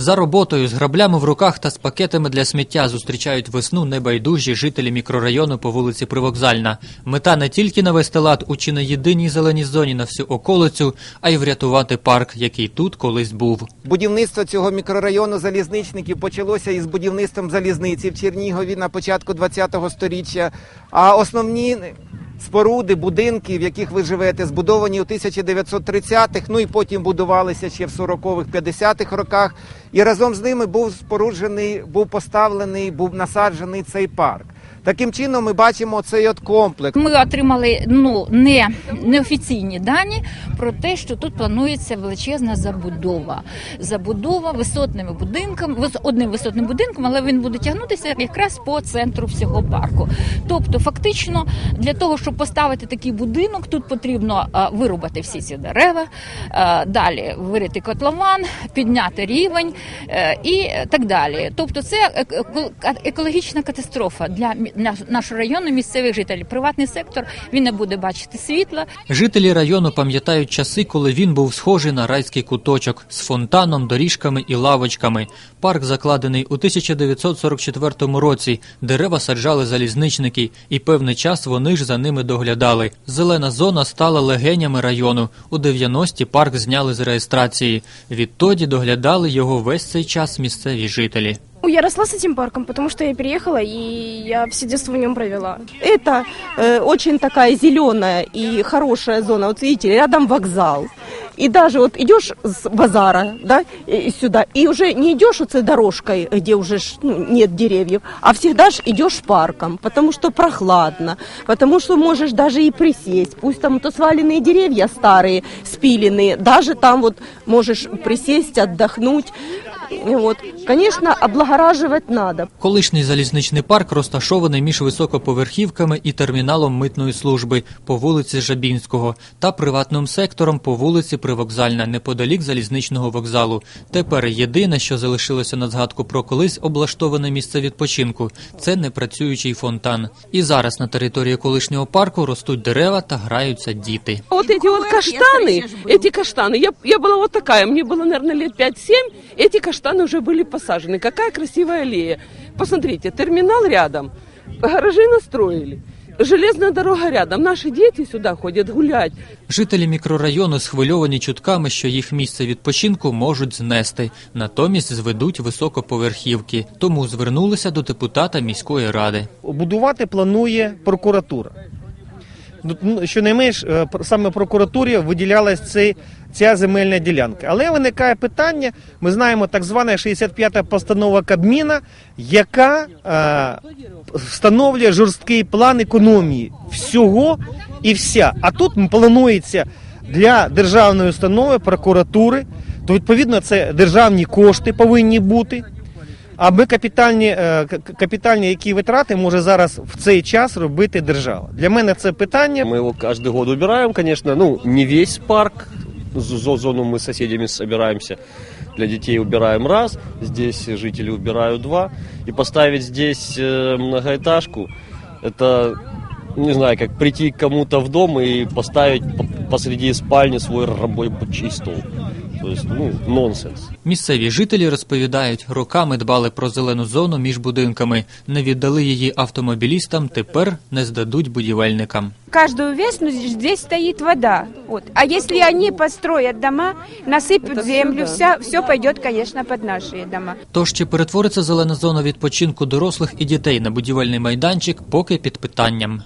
За роботою з граблями в руках та з пакетами для сміття зустрічають весну небайдужі жителі мікрорайону по вулиці Привокзальна. Мета не тільки навести лад у чи не єдиній зеленій зоні на всю околицю, а й врятувати парк, який тут колись був. Будівництво цього мікрорайону залізничників почалося із будівництвом залізниці в Чернігові на початку ХХ століття. А основні споруди, будинки, в яких ви живете, збудовані у 1930-х, ну і потім будувалися ще в 40-х, 50-х роках. І разом з ними був споруджений, був поставлений, був насаджений цей парк. Таким чином, ми бачимо цей от комплекс. Ми отримали ну не неофіційні дані про те, що тут планується величезна забудова. Забудова висотними будинками, вис- одним висотним будинком, але він буде тягнутися якраз по центру всього парку. Тобто, фактично, для того, щоб поставити такий будинок, тут потрібно е, вирубати всі ці дерева, е, далі вирити котлован, підняти рівень е, і так далі. Тобто, це еко- екологічна катастрофа для нашого району, місцевих жителів. Приватний сектор він не буде бачити світла. Жителі району пам'ятають часи, коли він був схожий на райський куточок з фонтаном, доріжками і лавочками. Парк закладений у 1944 році. Дерева саджали залізничники, і певний час вони ж за ними доглядали. Зелена зона стала легенями району. У 90-ті парк зняли з реєстрації. Відтоді доглядали його весь цей час місцеві жителі. Ну, Я росла с этим парком, потому что я переехала, и я все детство в нем провела. Это э, очень такая зеленая и хорошая зона. Вот видите, рядом вокзал. И даже вот идешь с базара, да, и сюда, и уже не идешь вот этой дорожкой, где уже ж, ну, нет деревьев, а всегда ж идешь парком, потому что прохладно, потому что можешь даже и присесть. Пусть там то сваленные деревья старые, спиленные, даже там вот можешь присесть, отдохнуть. И Вот, конечно, облагораживать надо. Колишній залізничний парк розташований між високоповерхівками і терміналом митної служби по вулиці Жабінського та приватним сектором по вулиці Привокзальна неподалік залізничного вокзалу. Тепер єдине, що залишилося на згадку про колись облаштоване місце відпочинку це непрацюючий фонтан. І зараз на території колишнього парку ростуть дерева та граються діти. Вот эти вот каштаны, эти каштаны, я, я была вот такая, мне было, наверное, лет 5-7, эти каштаны уже были посажены. Какая красивая аллея. Посмотрите, терминал рядом, гаражи настроили, железная дорога рядом. Наши дети сюда ходят гулять. Жителі мікрорайону схвильовані чутками, що їх місце відпочинку можуть знести, натомість зведуть високоповерхівки. Тому звернулися до депутата міської ради. будувати планує прокуратура. Ну, ну, Щонайменш саме прокуратурі виділялась цей, ця земельна ділянка. Але виникає питання: ми знаємо так звана 65-та постанова Кабміна, яка е, встановлює жорсткий план економії всього і вся. А тут планується для державної установи прокуратури, то відповідно це державні кошти повинні бути А ми капітальні, е, к- к- капітальні які витрати може зараз в цей час робити держава. Для мене це питання. Мы его каждый год убираем, конечно, ну, не весь парк, Зо- зону мы с соседями собираемся, для детей убираем раз, здесь жители убирают два, и поставить здесь э, многоэтажку, это, не знаю, как прийти к кому-то в дом и поставить по- посреди спальни свой рабочий стол. То есть, ну, нонсенс. Місцеві жителі розповідають, роками дбали про зелену зону між будинками, не віддали її автомобілістам, тепер не здадуть будівельникам. Каждую весну здесь стоит вода. Вот. А если они построят дома, насыпят Это землю, всё, вся, все пойдет, конечно, под наши дома. Тож чи перетвориться зелена зона відпочинку дорослих і дітей на будівельний майданчик, поки під питанням.